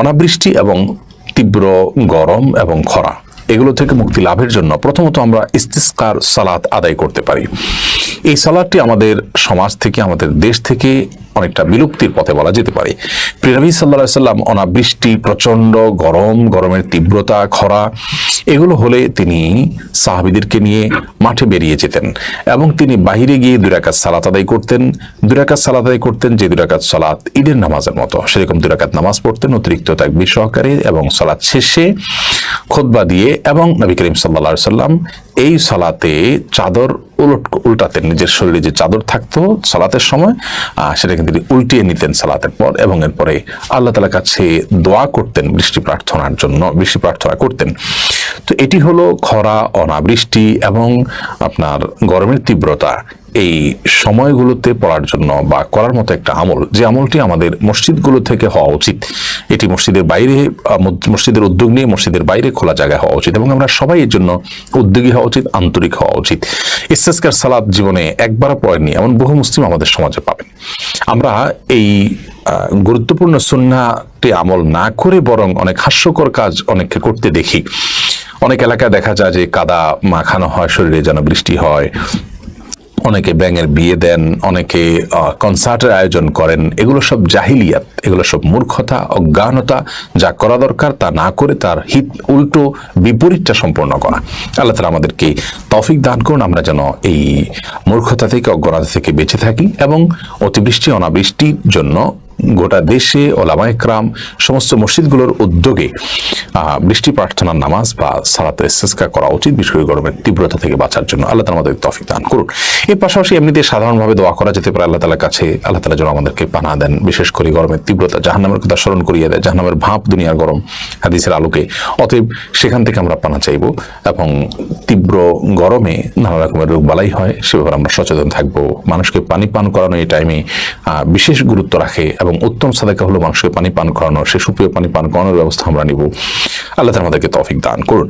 অনাবৃষ্টি এবং তীব্র গরম এবং খরা, এগুলো থেকে মুক্তি লাভের জন্য প্রথমত আমরা ইস্তিস্কার সালাত আদায় করতে পারি। এই সালাদটি আমাদের সমাজ থেকে, আমাদের দেশ থেকে অনেকটা বিলুপ্তির পথে বলা যেতে পারে। প্রিয়নবী সাল্লা সাল্লাম অনাবৃষ্টি, প্রচণ্ড গরম, গরমের তীব্রতা, খরা, এগুলো হলে তিনি সাহাবিদেরকে নিয়ে মাঠে বেরিয়ে যেতেন এবং তিনি বাহিরে গিয়ে দুরাকাত সালাত আদায় করতেন। দুরাকাত সালাত আদায় করতেন যে দুরাকাত সালাত ঈদের নামাজের মতো। সেরকম দুরাকাত নামাজ পড়তেন, অতিরিক্ত তাকবির সহকারে এবং সালাত শেষে খোদবা দিয়ে এবং নবী করিম সাল্লা সাল্লাম এই সালাতে চাদর উলট উল্টাতেন নিজের শরীরে যে চাদর থাকতো সালাতের সময় আহ, সেটাকে তিনি উল্টিয়ে নিতেন সালাতের পর এবং এরপরে আল্লাহ তালার কাছে দোয়া করতেন বৃষ্টি প্রার্থনার জন্য বৃষ্টি প্রার্থনা করতেন। তো এটি হলো খরা অনাবৃষ্টি এবং আপনার গরমের তীব্রতা। এই সময়গুলোতে পড়ার জন্য বা করার মতো একটা আমল, যে আমলটি আমাদের মসজিদগুলো থেকে হওয়া উচিত। এটি মসজিদের বাইরে, মসজিদের উদ্যোগ নিয়ে মসজিদের বাইরে খোলা জায়গায় হওয়া উচিত এবং আমরা সবাই এর জন্য উদ্যোগী হওয়া উচিত, আন্তরিক হওয়া উচিত। ইস্তেস্কার সালাদ জীবনে একবারও পড়েননি, এমন বহু মুসলিম আমাদের সমাজে পাবেন। আমরা এই গুরুত্বপূর্ণ সুন্নাটি আমল না করে বরং অনেক হাস্যকর কাজ অনেককে করতে দেখি। অনেক এলাকায় দেখা যায় যে কাদা মাখানো হয়, শরীরে যেন বৃষ্টি হয় অনেকে ব্যাঙের বিয়ে দেন, অনেকে কনসার্টের আয়োজন করেন, এগুলো সব জাহিলিয়াত, এগুলো সব মূর্খতা, অজ্ঞানতা, যা করা দরকার তা না করে তার হিত উল্টো বিপরীতটা সম্পন্ন করা। আল্লাহ তালা আমাদেরকে তফিক দান করুন, আমরা যেন এই মূর্খতা থেকে, অজ্ঞানতা থেকে বেঁচে থাকি এবং অতিবৃষ্টি, অনাবৃষ্টির জন্য গোটা দেশে ওলামা একরাম সমস্ত মসজিদগুলোর উদ্যোগে বৃষ্টি প্রার্থনার নামাজ বা সালাতে ইস্তেসকা করা উচিত। বিশেষ করে গরমের তীব্রতা থেকে বাঁচার জন্য আল্লাহ তালা আমাদের তফিক দান করুন। এর পাশাপাশি এমনিতে সাধারণভাবে দোয়া করা যেতে পারে আল্লাহ তালার কাছে। আল্লাহ তালা যেন আমাদেরকে পানা দেন, বিশেষ করে গরমের তীব্রতা, জাহান্নামের কথা স্মরণ করিয়ে দেয়। জাহান্নামের ভাপ দুনিয়ার গরম, হাদিসের আলোকে। অতএব সেখান থেকে আমরা পানা চাইব এবং তীব্র গরমে নানা রকমের রোগ বালাই হয়, সে ব্যাপারে আমরা সচেতন থাকব। মানুষকে পানি পান করানো এই টাইমে বিশেষ গুরুত্ব রাখে এবং উত্তম সাদাকা হলো মানুষকে পানি পান করানো সে সুপ্রিয় পানি পান করানোর ব্যবস্থা আমরা নিব। আল্লাহ আমাদেরকে তফিক দান করুন।